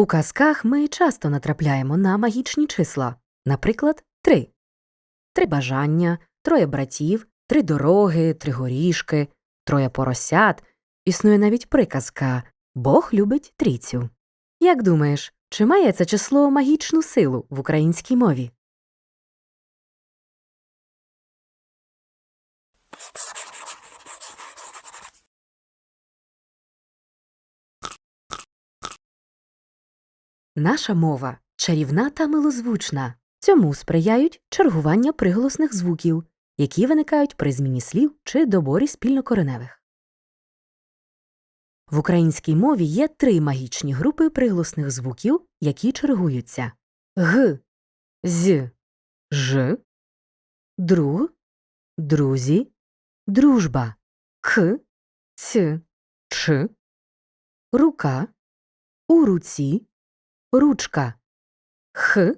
У казках ми часто натрапляємо на магічні числа, наприклад, три. Три бажання, троє братів, три дороги, три горішки, троє поросят. Існує навіть приказка Бог любить трійцю. Як думаєш, чи має це число магічну силу в українській мові? Наша мова чарівна та милозвучна. Цьому сприяють чергування приголосних звуків, які виникають при зміні слів чи доборі спільнокореневих. В українській мові є три магічні групи приголосних звуків, які чергуються г, з, ж, друг, друзі, дружба, х, ц, ч, рука, у руці, ручка, х,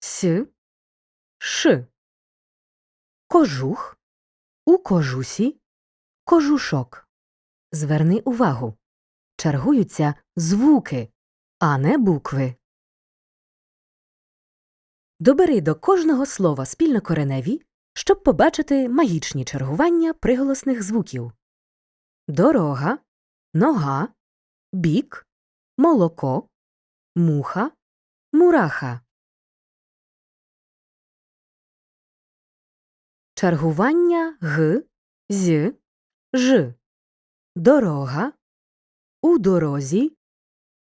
с, ш, кожух, у кожусі, кожушок. Зверни увагу. Чергуються звуки, а не букви. Добери до кожного слова спільнокореневі, щоб побачити магічні чергування приголосних звуків. Дорога, нога, бік, молоко, муха, мураха. Чергування г, з, ж. Дорога, у дорозі,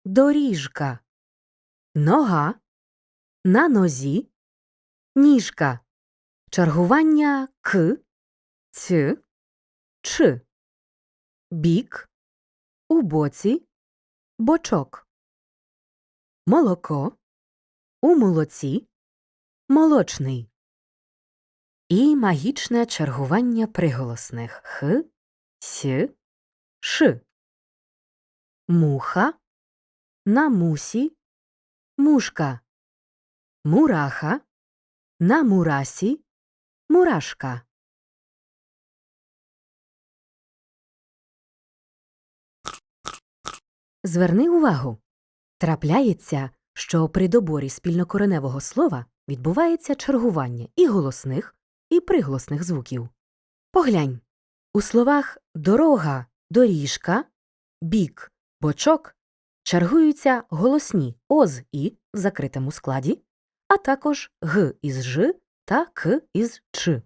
доріжка, нога, на нозі, ніжка. Чергування к, ц, ч. Бік, у боці, бочок. Молоко, у молоці, молочний. І магічне чергування приголосних х, с, ш. Муха, на мусі, мушка. Мураха, на мурасі, мурашка. Зверни увагу. Трапляється, що при доборі спільнокореневого слова відбувається чергування і голосних, і приголосних звуків. Поглянь. У словах дорога, доріжка, бік, бочок чергуються голосні о з і в закритому складі, а також г із ж та к із ч.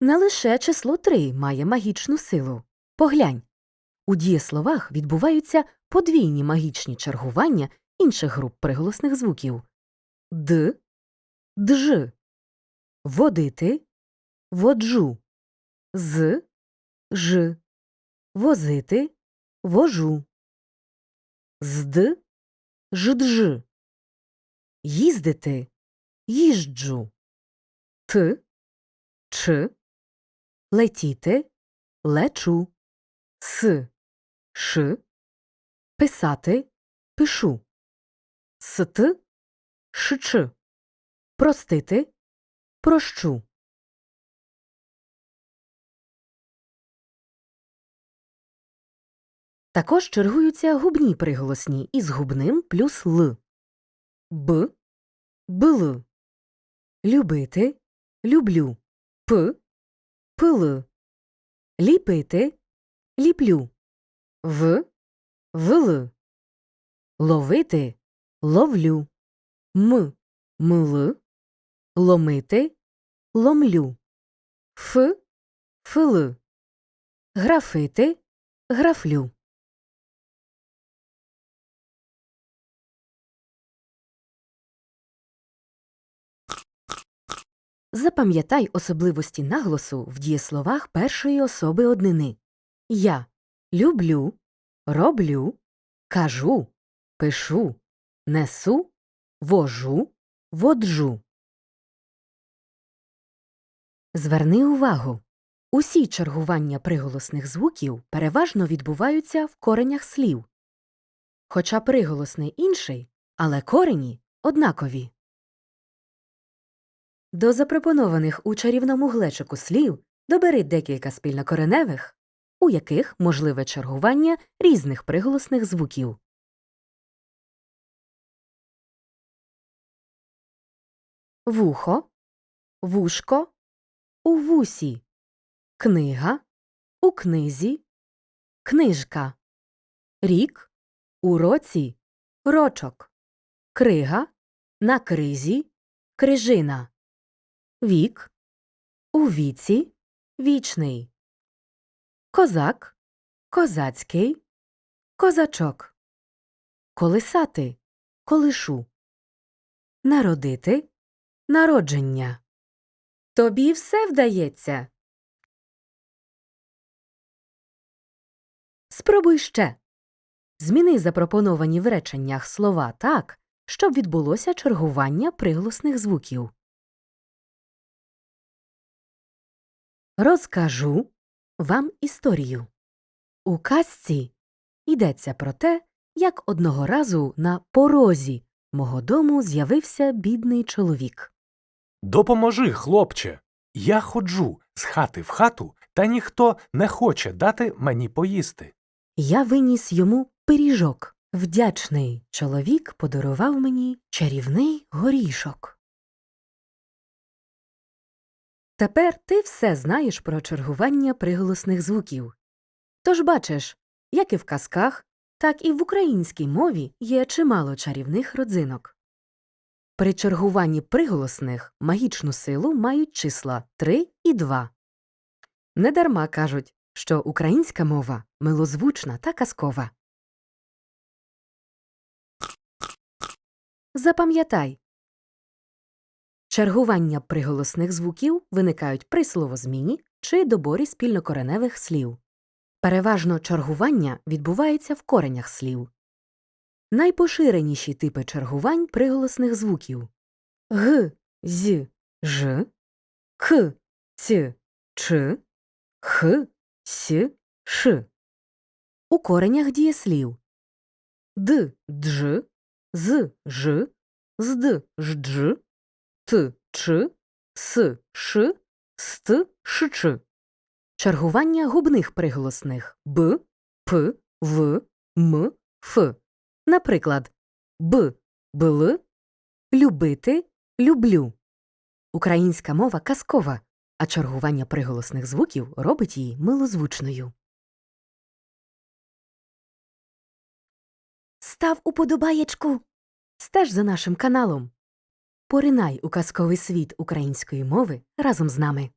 Не лише число 3 має магічну силу. Поглянь. У дієсловах відбуваються подвійні магічні чергування інших груп приголосних звуків. Д, дж, водити, воджу, з, ж, возити, вожу, зд, ждж, їздити, їжджу, т, ч, летіти, лечу, с, ш, писати, пишу, ст, шч, простити, прощу. Також чергуються губні приголосні із губним плюс л. Б, бл. Любити, люблю. П, пил. Ліпити, ліплю. В, вл. Ловити, ловлю. М, мл. Ломити, ломлю. Ф, фл. Графити, графлю. Запам'ятай особливості наголосу в дієсловах першої особи однини. Я люблю, роблю, кажу, пишу, несу, вожу, воджу. Зверни увагу. Усі чергування приголосних звуків переважно відбуваються в коренях слів. Хоча приголосний інший, але корені однакові. До запропонованих у чарівному глечику слів добери декілька спільнокореневих у яких можливе чергування різних приголосних звуків. Вухо, вушко, у вусі, книга, у книзі, книжка, рік, у році, рочок, крига, на кризі, крижина, вік, у віці, вічний, козак, козацький, козачок, колисати, колишу, народити, народження. Тобі все вдається. Спробуй ще. Зміни запропоновані в реченнях слова так, щоб відбулося чергування приголосних звуків. Розкажу вам історію. У казці йдеться про те, як одного разу на порозі мого дому з'явився бідний чоловік. Допоможи, хлопче. Я ходжу з хати в хату, та ніхто не хоче дати мені поїсти. Я виніс йому пиріжок. Вдячний чоловік подарував мені чарівний горішок. Тепер ти все знаєш про чергування приголосних звуків. Тож бачиш, як і в казках, так і в українській мові є чимало чарівних родзинок. При чергуванні приголосних магічну силу мають числа 3 і 2. Недарма кажуть, що українська мова милозвучна та казкова. Запам'ятай. Чергування приголосних звуків виникають при словозміні чи доборі спільнокореневих слів. Переважно чергування відбувається в коренях слів. Найпоширеніші типи чергувань приголосних звуків г, з, ж, к, ц, ч, х, с, ш. У коренях дієслів д, дж, з, ж, зд, ждж, т, ч, с, ш, ст, ш, ч. Чергування губних приголосних б, п, в, м, ф. Наприклад, б, бл, любити, люблю. Українська мова казкова, а чергування приголосних звуків робить її милозвучною. Став уподобаєчку. Стеж за нашим каналом. Поринай у казковий світ української мови разом з нами.